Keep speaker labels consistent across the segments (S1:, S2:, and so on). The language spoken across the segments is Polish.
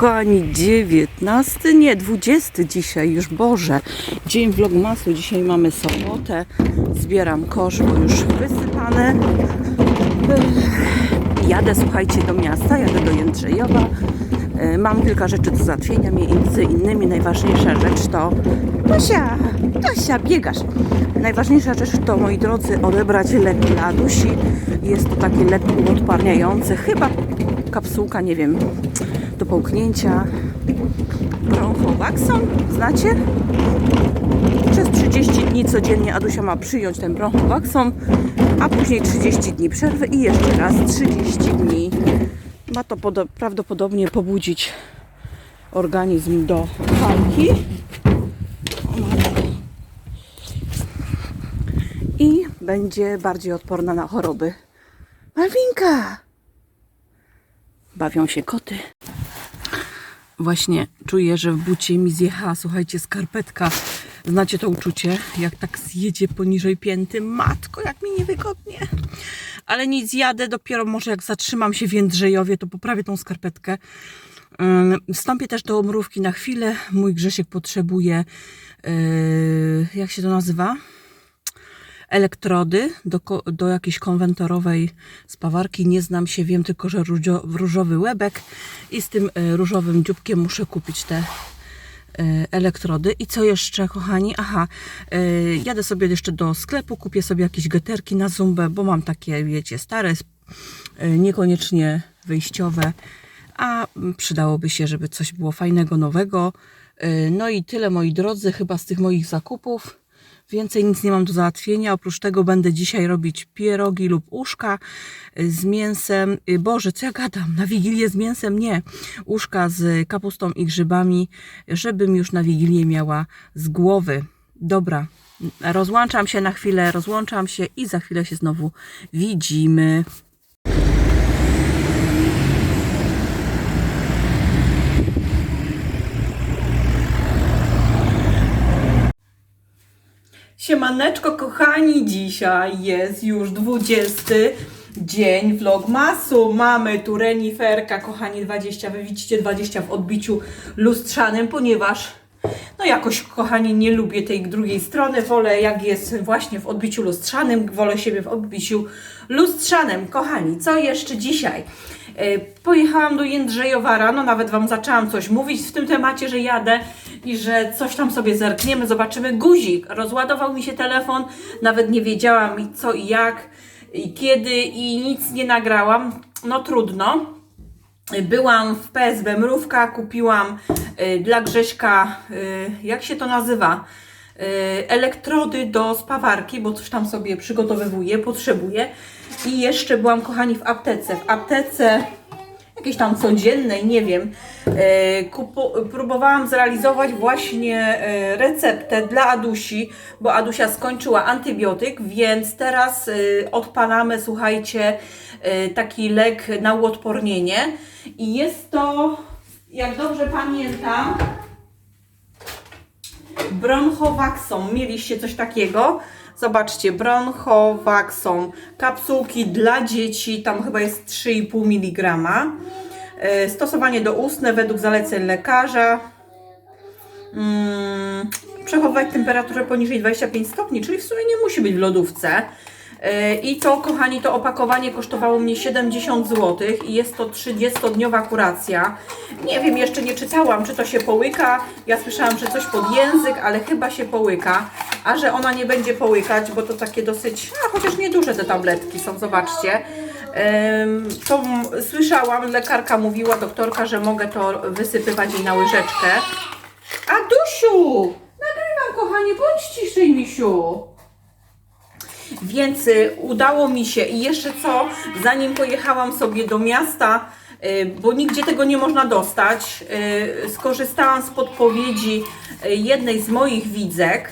S1: kochani, 19, nie, 20 dzisiaj już, Boże. Dzień vlogmasu, dzisiaj mamy sobotę. Zbieram kosz, bo już wysypane. Jadę, słuchajcie, do miasta, jadę do Jędrzejowa. E, Mam kilka rzeczy do załatwienia, między innymi najważniejsza rzecz to... Tosia, Tosia, biegasz. Najważniejsza rzecz to, moi drodzy, odebrać lek dla Adusi. Jest to taki lek uodparniający, chyba kapsułka, nie wiem, do połknięcia. Bronchowaxon, znacie? Przez 30 dni codziennie Adusia ma przyjąć ten bronchowaxon, a później 30 dni przerwy i jeszcze raz 30 dni. Ma to podo- prawdopodobnie pobudzić organizm do walki. I będzie bardziej odporna na choroby. Malwinka! Bawią się koty. Właśnie czuję, że w bucie mi zjechała, słuchajcie, skarpetka. Znacie to uczucie, jak tak zjedzie poniżej pięty. Matko, jak mi niewygodnie. Ale nic, jadę dopiero może jak zatrzymam się w Jędrzejowie, to poprawię tą skarpetkę. Wstąpię też do mrówki na chwilę. Mój Grzesiek potrzebuje, yy, jak się to nazywa? Elektrody do, do jakiejś konwentorowej spawarki. Nie znam się, wiem tylko, że różo, różowy łebek i z tym e, różowym dzióbkiem muszę kupić te e, elektrody. I co jeszcze, kochani? Aha, e, jadę sobie jeszcze do sklepu, kupię sobie jakieś geterki na zumbę, bo mam takie, wiecie, stare, niekoniecznie wyjściowe, a przydałoby się, żeby coś było fajnego, nowego. No i tyle, moi drodzy, chyba z tych moich zakupów. Więcej nic nie mam do załatwienia. Oprócz tego będę dzisiaj robić pierogi lub uszka z mięsem. Y, Boże, co ja gadam? Na wigilię z mięsem? Nie. Uszka z kapustą i grzybami, żebym już na wigilię miała z głowy. Dobra, rozłączam się na chwilę, rozłączam się i za chwilę się znowu widzimy. Siemaneczko kochani, dzisiaj jest już 20 dzień vlogmasu. Mamy tu reniferka, kochani 20, wy widzicie 20 w odbiciu lustrzanym, ponieważ no jakoś kochani nie lubię tej drugiej strony, wolę jak jest właśnie w odbiciu lustrzanym, wolę siebie w odbiciu lustrzanym. Kochani, co jeszcze dzisiaj? E, Pojechałam do Jędrzejowa rano, nawet Wam zaczęłam coś mówić w tym temacie, że jadę i że coś tam sobie zerkniemy, zobaczymy. Guzik, rozładował mi się telefon, nawet nie wiedziałam co i jak i kiedy i nic nie nagrałam. No trudno. Byłam w PSB Mrówka, kupiłam y, dla Grześka, y, jak się to nazywa? Elektrody do spawarki, bo coś tam sobie przygotowywuję, potrzebuję. I jeszcze byłam, kochani, w aptece. W aptece jakiejś tam codziennej, nie wiem. E, próbowałam zrealizować właśnie e, receptę dla Adusi, bo Adusia skończyła antybiotyk, więc teraz e, odpalamy, słuchajcie, taki lek na uodpornienie. I jest to, jak dobrze pamiętam, Bronchowaxon. Mieliście coś takiego? Zobaczcie, Bronchowaxon. Kapsułki dla dzieci, tam chyba jest 3,5 mg. E, Stosowanie doustne według zaleceń lekarza. Mm, przechowywać temperaturę poniżej 25 stopni, czyli w sumie nie musi być w lodówce. E, I to, kochani, to opakowanie kosztowało mnie 70 zł i jest to 30-dniowa kuracja. Nie wiem, jeszcze nie czytałam, czy to się połyka. Ja słyszałam, że coś pod język, ale chyba się połyka. A że ona nie będzie połykać, bo to takie dosyć, a chociaż nieduże te tabletki są, zobaczcie. To słyszałam, lekarka mówiła, doktorka, że mogę to wysypywać jej na łyżeczkę. Adusiu! Nagrywam, kochanie, bądź ciszej, misiu. Więc y, udało mi się i jeszcze co, zanim pojechałam sobie do miasta, y, bo nigdzie tego nie można dostać, y, skorzystałam z podpowiedzi jednej z moich widzek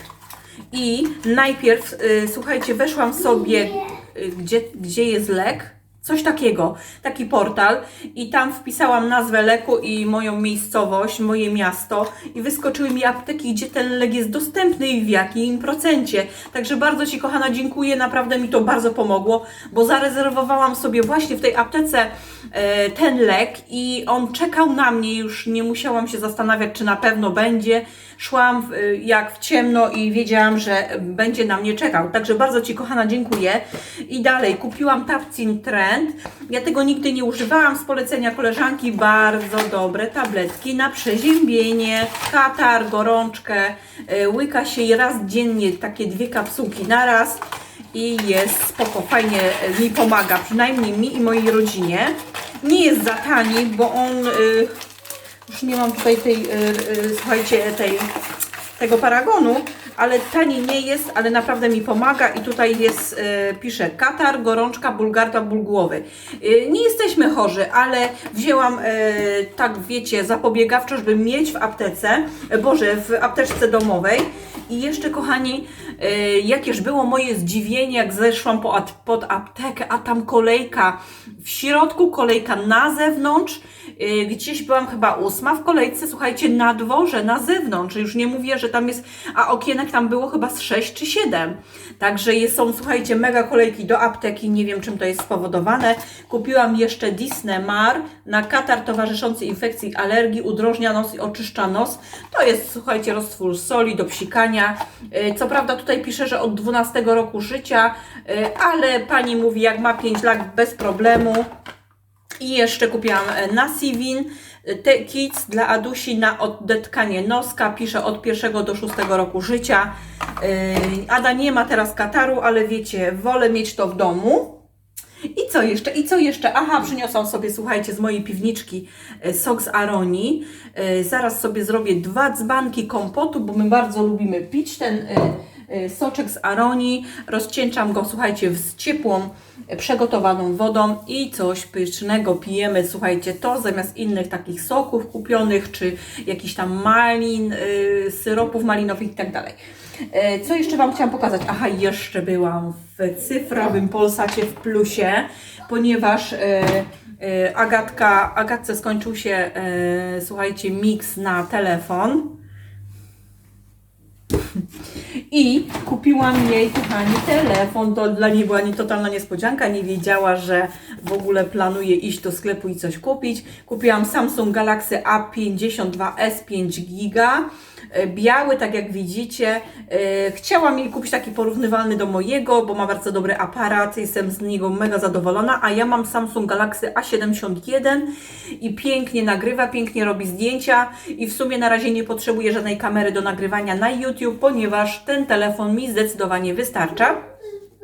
S1: i najpierw, y, słuchajcie, weszłam sobie, y, gdzie, gdzie jest lek, Coś takiego, taki portal. I tam wpisałam nazwę leku i moją miejscowość, moje miasto. I wyskoczyły mi apteki, gdzie ten lek jest dostępny i w jakim procencie. Także bardzo Ci kochana dziękuję, naprawdę mi to bardzo pomogło, bo zarezerwowałam sobie właśnie w tej aptece ten lek i on czekał na mnie, już nie musiałam się zastanawiać, czy na pewno będzie. Szłam jak w ciemno i wiedziałam, że będzie na mnie czekał. Także bardzo Ci kochana dziękuję. I dalej kupiłam Tapcin Trend. Ja tego nigdy nie używałam z polecenia koleżanki. Bardzo dobre tabletki na przeziębienie, katar, gorączkę. Y, Łyka się je raz dziennie, takie dwie kapsułki na raz. I jest spoko, fajnie y, mi pomaga, przynajmniej mi i mojej rodzinie. Nie jest za tani, bo on... Y, już nie mam tutaj tej, y, słuchajcie, tej, tego paragonu, ale tani nie jest, ale naprawdę mi pomaga i tutaj jest, pisze katar, gorączka, bulgarta, ból głowy. Nie jesteśmy chorzy, ale wzięłam, tak wiecie, zapobiegawczo, żeby mieć w aptece, Boże, w apteczce domowej i jeszcze, kochani, y, jakież było moje zdziwienie, jak zeszłam pod aptekę, a tam kolejka w środku, kolejka na zewnątrz. Y, Gdzieś byłam chyba ósma w kolejce, słuchajcie, na dworze, na zewnątrz. Już nie mówię, że tam jest, a okienek tam było chyba z 6 czy 7. Także jest, są, słuchajcie, mega kolejki do apteki. Nie wiem, czym to jest spowodowane. Kupiłam jeszcze Disnemar na katar towarzyszący infekcji alergii, udrożnia nos i oczyszcza nos. To jest, słuchajcie, roztwór soli do psikania. Y, Co prawda tutaj pisze, że od 12 roku życia, y, ale pani mówi, jak ma 5 lat, bez problemu. I jeszcze kupiłam e, Nasivin, e, te Kids dla Adusi na odetkanie noska. Pisze od pierwszego do szóstego roku życia. Yy, Ada nie ma teraz kataru, ale wiecie, wolę mieć to w domu. I co jeszcze? I co jeszcze? Aha, przyniosłam sobie, słuchajcie, z mojej piwniczki e, sok z Aroni. E, Zaraz sobie zrobię dwa dzbanki kompotu, bo my bardzo lubimy pić ten e, e, soczek z Aroni. Rozcieńczam go, słuchajcie, z ciepłą, e, przegotowaną wodą i coś pysznego pijemy. Słuchajcie, to zamiast innych takich soków kupionych, czy jakichś tam malin, y, syropów malinowych i tak dalej. Co jeszcze Wam chciałam pokazać? Aha, jeszcze byłam w cyfrowym Polsacie w plusie, ponieważ Agatka, Agatce skończył się, słuchajcie, mix na telefon. I kupiłam jej, kochani, telefon. To dla niej była nie totalna niespodzianka. Nie wiedziała, że w ogóle planuje iść do sklepu i coś kupić. Kupiłam Samsung Galaxy A52s 5 giga. E, Biały, tak jak widzicie. E, Chciałam jej kupić taki porównywalny do mojego, bo ma bardzo dobry aparat. Jestem z niego mega zadowolona. A ja mam Samsung Galaxy A71 i pięknie nagrywa, pięknie robi zdjęcia. I w sumie na razie nie potrzebuję żadnej kamery do nagrywania na YouTube, ponieważ ten telefon mi zdecydowanie wystarcza.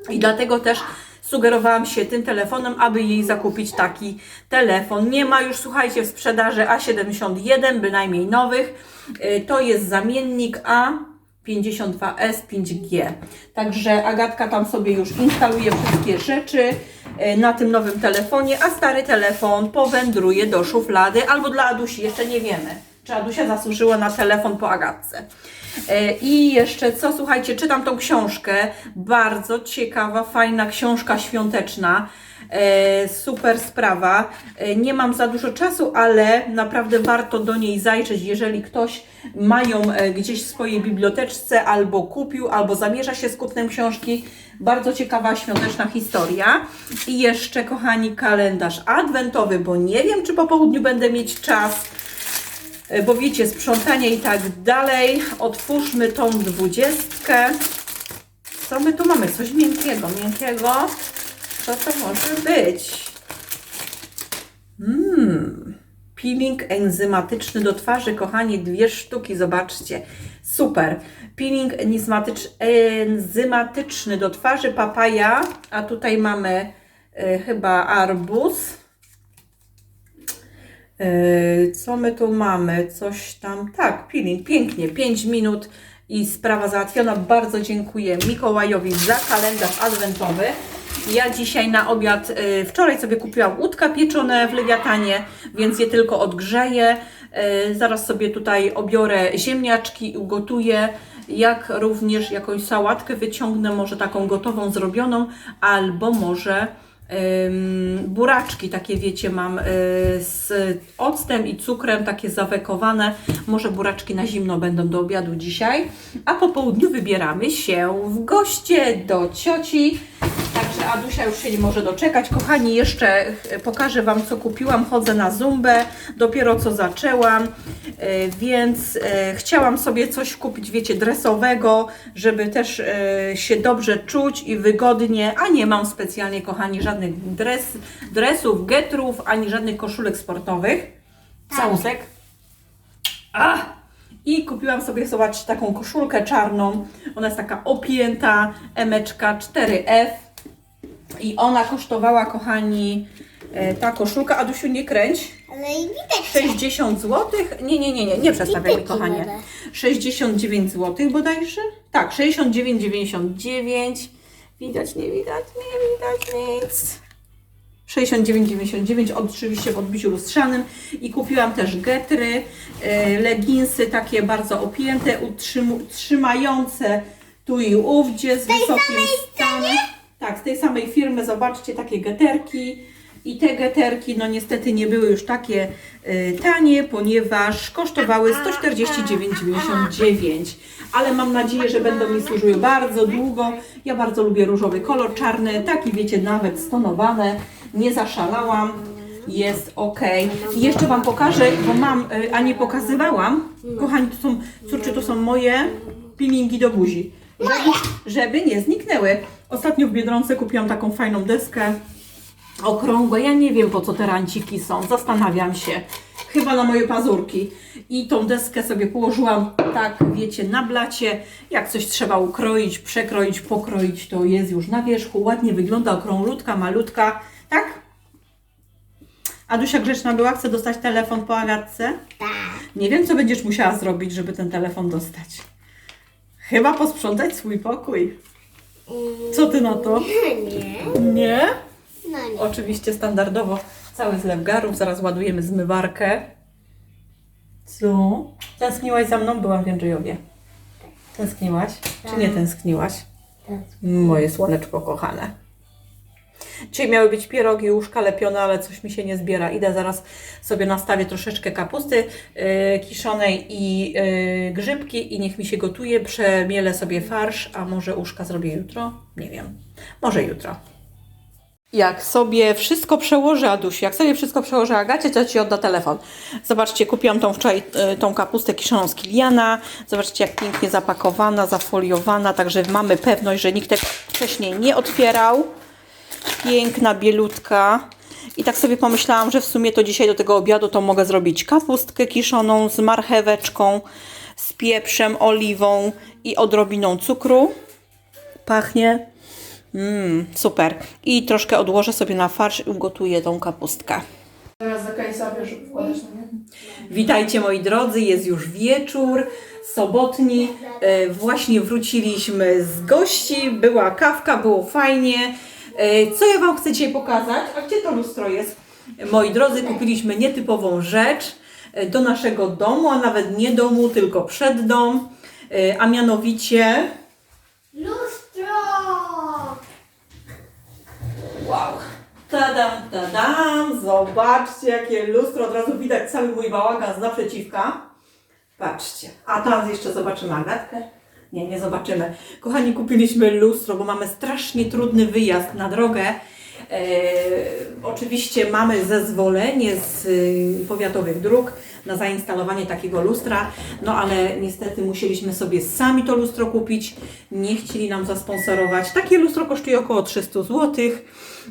S1: I dlatego też sugerowałam się tym telefonem, aby jej zakupić taki telefon. Nie ma już, słuchajcie, w sprzedaży A71, bynajmniej nowych. Y, To jest zamiennik A52S 5G. Także Agatka tam sobie już instaluje wszystkie rzeczy y, na tym nowym telefonie, a stary telefon powędruje do szuflady albo dla Adusi, jeszcze nie wiemy. Czy Adusia zasłużyła na telefon po Agatce. E, I jeszcze co, słuchajcie, czytam tą książkę. Bardzo ciekawa, fajna książka świąteczna. E, super sprawa. E, nie mam za dużo czasu, ale naprawdę warto do niej zajrzeć, jeżeli ktoś ma ją gdzieś w swojej biblioteczce, albo kupił, albo zamierza się z kupnem książki. Bardzo ciekawa, świąteczna historia. I jeszcze, kochani, kalendarz adwentowy, bo nie wiem, czy po południu będę mieć czas. E, bo wiecie, sprzątanie i tak dalej. Otwórzmy tą dwudziestkę. Co my tu mamy? Coś miękkiego, miękkiego. Co to może być? Mmm. Peeling enzymatyczny do twarzy, kochani, dwie sztuki, zobaczcie. Super. Peeling enzymatycz, enzymatyczny do twarzy, papaja, a tutaj mamy e, chyba arbuz. Yy, Co my tu mamy? Coś tam. Tak, peeling. Pięknie. 5 minut i sprawa załatwiona. Bardzo dziękuję Mikołajowi za kalendarz adwentowy. Ja dzisiaj na obiad, yy, wczoraj sobie kupiłam łódka pieczone w lewiatanie, więc je tylko odgrzeję. Yy, Zaraz sobie tutaj obiorę ziemniaczki i ugotuję. Jak również jakąś sałatkę wyciągnę, może taką gotową, zrobioną, albo może buraczki, takie wiecie, mam y, z octem i cukrem, takie zawekowane. Może buraczki na zimno będą do obiadu dzisiaj. A po południu wybieramy się w goście do cioci. Także Adusia już się nie może doczekać. Kochani, jeszcze y, pokażę Wam, co kupiłam. Chodzę na zumbę, dopiero co zaczęłam, y, więc y, chciałam sobie coś kupić, wiecie, dresowego, żeby też się dobrze czuć i wygodnie, a nie mam specjalnie, kochani, żadnych dres, dresów, getrów, ani żadnych koszulek sportowych. Całusek. A! I kupiłam sobie, zobaczcie, taką koszulkę czarną. Ona jest taka opięta, emeczka 4F. I ona kosztowała, kochani, e, ta koszulka, Adusiu, nie kręć,
S2: Ale i widać.
S1: 60 zł. Nie, nie, nie, nie, nie przestawiaj mi, kochanie.
S2: nawet.
S1: 69 zł bodajże? Tak, 69,99. Widać, nie widać, nie widać nic. 69,99 oczywiście w odbiciu lustrzanym i kupiłam też getry, e, leginsy takie bardzo opięte, utrzymu- trzymające tu i ówdzie z wysokim stanem. Tak, z tej samej firmy, zobaczcie, takie geterki. I te geterki, no niestety nie były już takie y, tanie, ponieważ kosztowały 149,99. Ale mam nadzieję, że będą mi służyły bardzo długo. Ja bardzo lubię różowy kolor czarny, taki wiecie, nawet stonowane. Nie zaszalałam. Jest ok. I jeszcze Wam pokażę, bo mam, y, a nie pokazywałam. Kochani, to są, córczy, to są moje peelingi do buzi. Żeby, żeby nie zniknęły. Ostatnio w Biedronce kupiłam taką fajną deskę okrągłe. Ja nie wiem po co te ranciki są. Zastanawiam się. Chyba na moje pazurki. I tą deskę sobie położyłam tak, wiecie, na blacie. Jak coś trzeba ukroić, przekroić, pokroić, to jest już na wierzchu. Ładnie wygląda, okrąglutka, malutka. Tak? Adusia grzeczna była, chce dostać telefon po Agatce?
S2: Tak.
S1: Nie wiem, co będziesz musiała zrobić, żeby ten telefon dostać. Chyba posprzątać swój pokój. Co ty na to?
S2: Nie.
S1: Nie?
S2: No nie.
S1: Oczywiście standardowo cały zlew garów. Zaraz ładujemy zmywarkę. Co? Tęskniłaś za mną? Byłam w Jędrzejowie. Tęskniłaś? Czy nie tęskniłaś? Moje słoneczko kochane. Dzisiaj miały być pierogi, łóżka lepione, ale coś mi się nie zbiera. Idę zaraz sobie nastawię troszeczkę kapusty yy, kiszonej i yy, grzybki i niech mi się gotuje. Przemielę sobie farsz, a może łóżka zrobię jutro? Nie wiem. Może jutro. Jak sobie wszystko przełożę, Adusiu, jak sobie wszystko przełożę Agacie, to Ci odda telefon. Zobaczcie, kupiłam tą wczoraj y, tą kapustę kiszoną z Kiliana. Zobaczcie, jak pięknie zapakowana, zafoliowana, także mamy pewność, że nikt tego wcześniej nie otwierał. Piękna, bielutka. I tak sobie pomyślałam, że w sumie to dzisiaj do tego obiadu to mogę zrobić kapustkę kiszoną z marcheweczką, z pieprzem, oliwą i odrobiną cukru. Pachnie Mmm, super. I troszkę odłożę sobie na farsz i ugotuję tą kapustkę.
S3: Teraz wkładać na nie.
S1: Witajcie moi drodzy, jest już wieczór, sobotni. E, właśnie wróciliśmy z gości, była kawka, było fajnie. E, co ja Wam chcę dzisiaj pokazać? A gdzie to lustro jest? Moi drodzy, kupiliśmy nietypową rzecz e, do naszego domu, a nawet nie domu, tylko przed dom. E, a mianowicie...
S2: Lustro!
S1: Wow. Tadam, tadam, zobaczcie jakie lustro, od razu widać cały mój bałagan z naprzeciwka. Patrzcie, a tam jeszcze zobaczymy Agatkę. Nie, nie zobaczymy. Kochani, kupiliśmy lustro, bo mamy strasznie trudny wyjazd na drogę. E, oczywiście mamy zezwolenie z y, powiatowych dróg na zainstalowanie takiego lustra, no ale niestety musieliśmy sobie sami to lustro kupić. Nie chcieli nam zasponsorować. Takie lustro kosztuje około 300 zł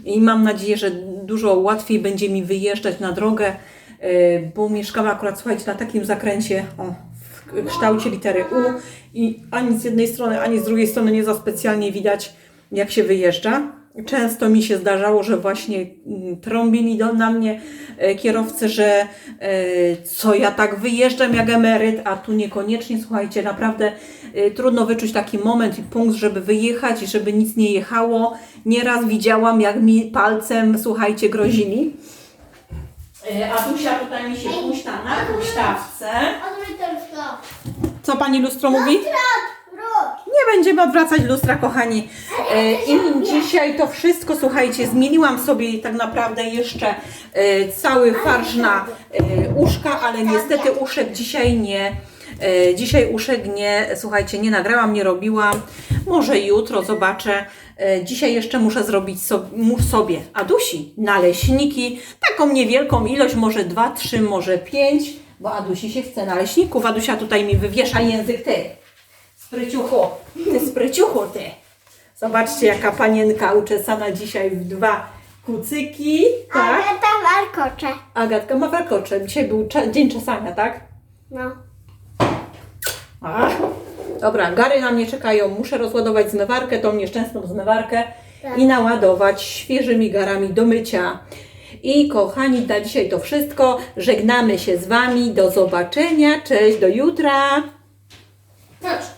S1: i mam nadzieję, że dużo łatwiej będzie mi wyjeżdżać na drogę, e, bo mieszkamy akurat, słuchajcie, na takim zakręcie, o, kształcie litery U i ani z jednej strony, ani z drugiej strony nie za specjalnie widać, jak się wyjeżdża. Często mi się zdarzało, że właśnie mm, trąbili do, na mnie e, kierowcy, że e, co ja tak wyjeżdżam jak emeryt, a tu niekoniecznie, słuchajcie, naprawdę e, trudno wyczuć taki moment i punkt, żeby wyjechać i żeby nic nie jechało. Nieraz widziałam, jak mi palcem, słuchajcie, grozili. Adusia tutaj mi się puszcza na huśtawce. Co pani lustro mówi? Nie będziemy odwracać lustra, kochani. E, I dzisiaj to wszystko, słuchajcie, zmieniłam sobie tak naprawdę jeszcze e, cały farsz na e, uszka, ale niestety uszek dzisiaj nie. Dzisiaj uszek nie, słuchajcie, nie nagrałam, nie robiłam. Może jutro zobaczę. Dzisiaj jeszcze muszę zrobić sobie, Adusi, naleśniki. Taką niewielką ilość, może dwa, trzy, może pięć, bo Adusi się chce naleśników. Adusia tutaj mi wywiesza język, ty. Spryciuchu, ty spryciuchu, ty. Zobaczcie, jaka panienka uczesana dzisiaj w dwa kucyki, tak?
S2: Agata warkocze.
S1: Agatka ma warkocze. Dzisiaj był cza- dzień czesania, tak?
S2: No.
S1: Ach. Dobra, gary na mnie czekają. Muszę rozładować zmywarkę, tą nieszczęsną zmywarkę i naładować świeżymi garami do mycia. I kochani, na dzisiaj to wszystko. Żegnamy się z Wami. Do zobaczenia. Cześć, do jutra.
S3: Patrz.